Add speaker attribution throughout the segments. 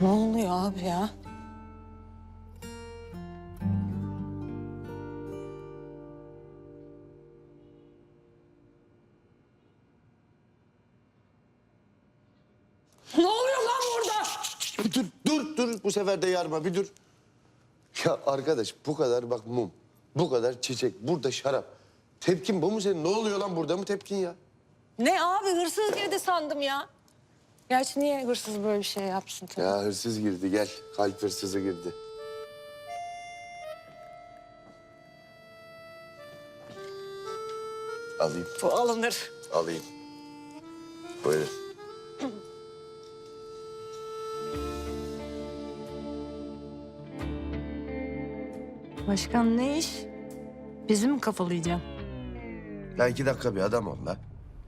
Speaker 1: Ne oluyor abi ya? Ne oluyor lan burada?
Speaker 2: Bir dur, dur, dur. Bu sefer de yarma, bir dur. Ya arkadaş bu kadar bak mum, bu kadar çiçek, burada şarap. Tepkin bu mu senin? Ne oluyor lan burada mı tepkin ya?
Speaker 1: Ne abi hırsız girdi sandım ya. Gerçi niye hırsız böyle bir şey yapsın tabii.
Speaker 2: Ya hırsız girdi, gel. Kalp hırsızı girdi. Alayım,
Speaker 1: Bu alınır.
Speaker 2: alayım. Buyurun.
Speaker 1: Başkan ne iş? Bizi mi kafalayacaksın?
Speaker 2: Ya iki dakika bir adam ol la.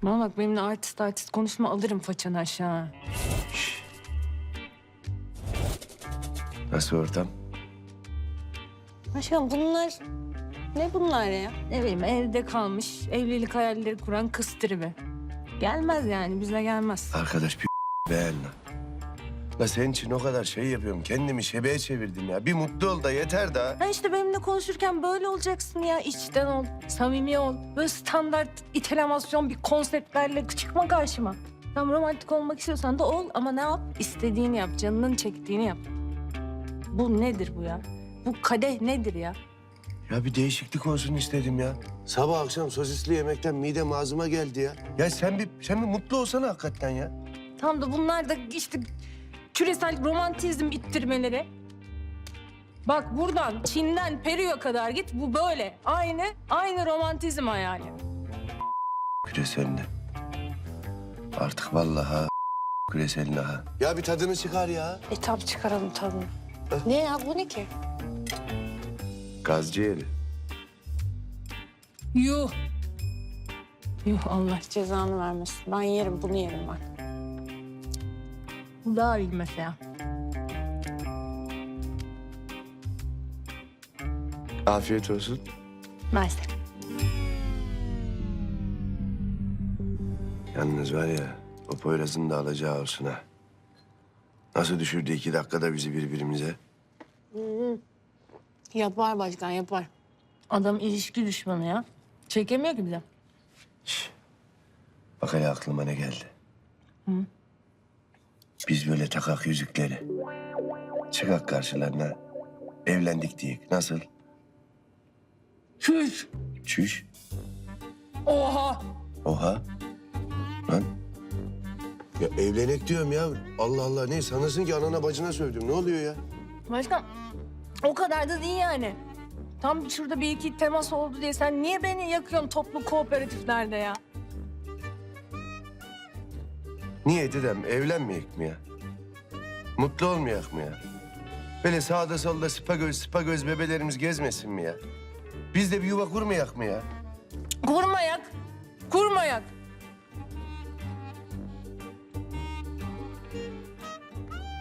Speaker 1: Bana bak benimle artist artist konuşma alırım façanı aşağı.
Speaker 2: Nasıl ortam?
Speaker 1: Başkan bunlar ne bunlar ya? Ne bileyim evde kalmış evlilik hayalleri kuran kız tribi. Gelmez yani bize gelmez.
Speaker 2: Arkadaş bir beğen lan. La senin için o kadar şey yapıyorum. Kendimi şebeğe çevirdim ya. Bir mutlu ol da yeter daha.
Speaker 1: Ha işte benimle konuşurken böyle olacaksın ya. içten ol, samimi ol. Böyle standart itelamasyon bir konseptlerle çıkma karşıma. Tam romantik olmak istiyorsan da ol ama ne yap? İstediğini yap, canının çektiğini yap. Bu nedir bu ya? Bu kadeh nedir ya?
Speaker 2: Ya bir değişiklik olsun istedim ya. Sabah akşam sosisli yemekten midem ağzıma geldi ya. Ya sen bir sen bir mutlu olsana hakikaten ya.
Speaker 1: Tam da bunlar da işte küresel romantizm ittirmeleri. Bak buradan Çin'den Peru'ya kadar git bu böyle. Aynı, aynı romantizm hayali.
Speaker 2: Küreselini. Artık vallahi küreselini ha. Ya bir tadını çıkar ya.
Speaker 1: E tabi çıkaralım tadını. Ne ya bu ne ki?
Speaker 2: Gaz ciğeri.
Speaker 1: Yuh. Yuh Allah cezanı vermesin. Ben yerim bunu yerim bak. İyi mesela.
Speaker 2: Afiyet olsun.
Speaker 1: Mersi.
Speaker 2: Yalnız var ya o Poyraz'ın da alacağı olsun ha. Nasıl düşürdü iki dakikada bizi birbirimize?
Speaker 1: Yapar başkan yapar. Adam ilişki düşmanı ya. Çekemiyor ki bize.
Speaker 2: Şş. Bak hele aklıma ne geldi. Biz böyle takak yüzükleri. Çıkak karşılarına. Evlendik diyek. Nasıl?
Speaker 1: Çüş.
Speaker 2: Çüş.
Speaker 1: Oha.
Speaker 2: Oha. Lan. Ya evlenek diyorum ya. Allah Allah ne sanırsın ki anana bacına sövdüm. Ne oluyor ya?
Speaker 1: Başkan o kadar da değil yani. Tam şurada bir iki temas oldu diye sen niye beni yakıyorsun toplu kooperatiflerde ya?
Speaker 2: Niye dedem evlenmeyek mi ya? Mutlu olmayak mı ya? Böyle sağda solda sıpa göz sıpa göz bebelerimiz gezmesin mi ya? Biz de bir yuva kurmayak mı ya?
Speaker 1: Kurmayak. Kurmayak.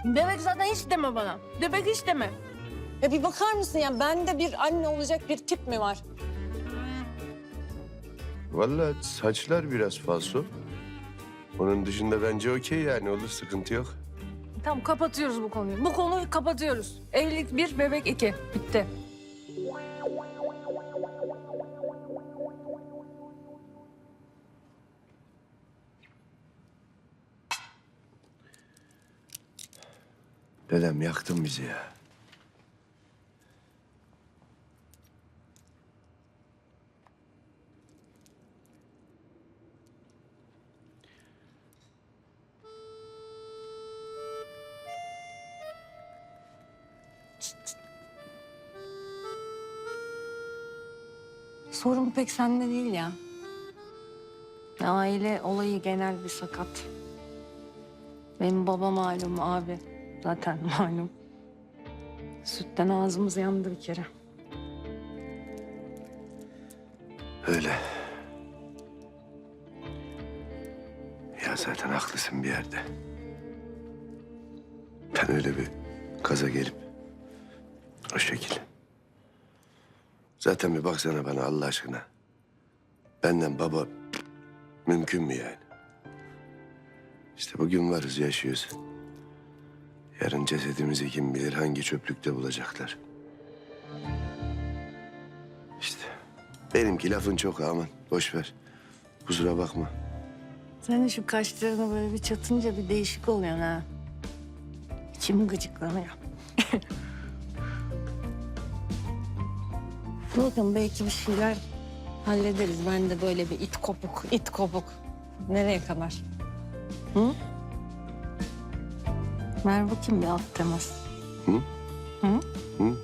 Speaker 1: Demek zaten hiç deme bana. Demek hiç deme. Ya bir bakar mısın ya? Bende bir anne olacak bir tip mi var?
Speaker 2: Vallahi saçlar biraz falso. Onun dışında bence okey yani olur sıkıntı yok.
Speaker 1: Tamam kapatıyoruz bu konuyu. Bu konuyu kapatıyoruz. Evlilik bir, bebek iki. Bitti.
Speaker 2: Dedem yaktın bizi ya.
Speaker 1: Sorun pek sende değil ya. Aile olayı genel bir sakat. Benim baba malum abi. Zaten malum. Sütten ağzımız yandı bir kere.
Speaker 2: Öyle. Ya zaten haklısın bir yerde. Ben öyle bir kaza gelip o şekil. Zaten bir baksana bana Allah aşkına. Benden baba mümkün mü yani? İşte bugün varız yaşıyoruz. Yarın cesedimizi kim bilir hangi çöplükte bulacaklar. İşte benimki lafın çok aman boş ver. Kusura bakma.
Speaker 1: Senin şu kaşlarını böyle bir çatınca bir değişik oluyor ha. İçim gıcıklanıyor. Bakın belki bir şeyler hallederiz. Ben de böyle bir it kopuk, it kopuk. Nereye kadar? Hı? Ver bakayım bir alt temas.
Speaker 2: Hı?
Speaker 1: Hı?
Speaker 2: Hı?